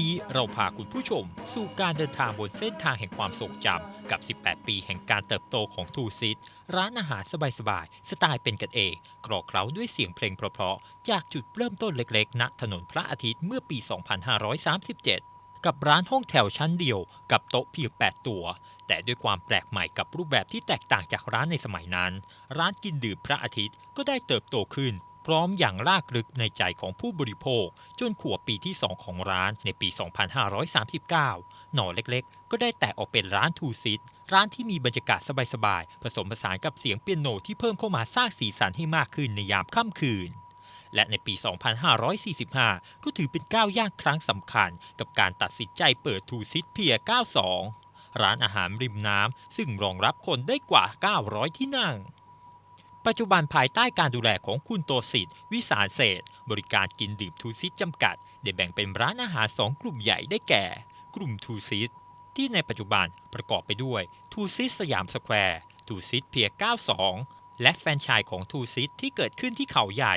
นี้เราพาคุณผู้ชม สู่การเดินทางบนเส้นทางแห่งความทรงจำกับ 18 ปีแห่งการเติบโตของทูซิตร้านอาหารสบายๆ สไตล์เป็นกันเอง กรอกเคล้าด้วยเสียงเพลงเพราะๆ จากจุดเริ่มต้นเล็กๆ ณ ถนนพระอาทิตย์เมื่อปี 2537 กับร้านห้องแถวชั้นเดียว กับโต๊ะเพียง 8 ตัว แต่ด้วยความแปลกใหม่กับรูปแบบที่แตกต่างจากร้านในสมัยนั้น ร้านกินดื่มพระอาทิตย์ก็ได้เติบโตขึ้น ร้อมอย่างลากลึกในใจของผู้บริโภค จนขวบปีที่ 2 ของร้านในปี 2539 หน่อเล็กๆ ก็ได้แตกออกเป็นร้านทูซิตร้านที่มีบรรยากาศสบายๆ ผสมผสานกับเสียงเปียโนที่เพิ่มเข้ามาสร้างสีสันให้มากขึ้นในยามค่ำคืน และในปี 2545 ก็ถือเป็นก้าวย่างครั้งสำคัญ กับการตัดสินใจเปิดทูซิตเพีย 92 ร้านอาหารริมน้ำซึ่งรองรับคนได้กว่า 900 ที่นั่ง ปัจจุบันภายใต้การดูแลของคุณโตสิทธิ์วิสารเศษ บริการกินดื่มทูซิตจำกัด ได้แบ่งเป็นร้านอาหาร 2 กลุ่มใหญ่ได้แก่ กลุ่มทูซิตที่ในปัจจุบันประกอบไปด้วยทูซิตสยามสแควร์ทูซิตเพีย 92 และแฟนชส์ของทูซิตที่เกิดขึ้นที่เขาใหญ่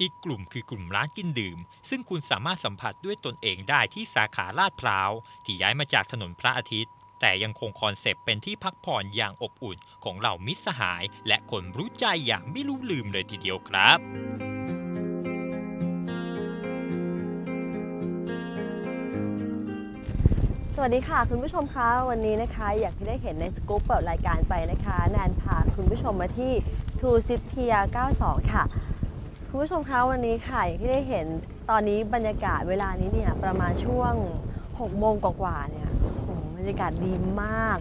อีกกลุ่มคือกลุ่มร้านกินดื่ม ซึ่งคุณสามารถสัมผัสด้วยตนเองได้ที่สาขาลาดพร้าว ที่ย้ายมาจากถนนพระอาทิตย์ แต่ยังคงคอนเซปต์เป็นที่พักผ่อนอย่างอบอุ่นของเหล่ามิตรสหาย และคนรู้ใจอย่างไม่รู้ลืมเลยทีเดียวครับสวัสดีค่ะคุณผู้ชมคะวันนี้นะคะ อยากที่ได้เห็นในสกู๊ปเปิดรายการไปนะคะแนนพาคุณผู้ชมมาที่ทูซิตเพีย92 ค่ะ คุณผู้ชมคะวันนี้ค่ะอย่างที่ได้เห็นตอนนี้บรรยากาศเวลานี้เนี่ยประมาณช่วง 6 โมงกว่าๆเนี่ยโห บรรยากาศดีมาก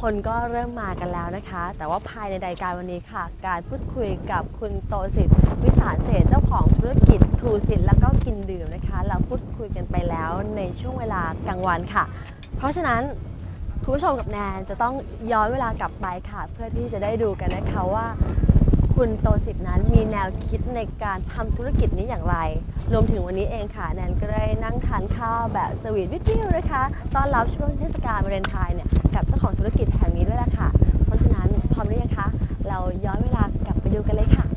คนก็เริ่มมากันแล้วนะคะ แต่ว่าภายในรายการวันนี้ค่ะ การพูดคุยกับคุณโตสิทธิ์วิสารเศษเจ้าของธุรกิจทูสิทธิ์แล้วก็กินดื่มนะคะ เราพูดคุยกันไปแล้วในช่วงเวลากลางวันค่ะ เพราะฉะนั้นคุณผู้ชมกับแนนจะต้องย้อนเวลากลับไปค่ะ เพื่อที่จะได้ดูกันนะคะว่า คุณโตสิทธิ์นั้นมีแนวคิดในการทำธุรกิจนี้อย่างไร รวมถึงวันนี้เองค่ะแนนก็ได้นั่งทานข้าวแบบสวีทวิทวิวนะคะต้อนรับช่วงเทศกาลวาเลนไทน์เนี่ยกับเจ้าของธุรกิจแห่งนี้ด้วยล่ะค่ะ เพราะฉะนั้นพร้อมหรือยังคะ เราย้อนเวลากลับไปดูกันเลยค่ะ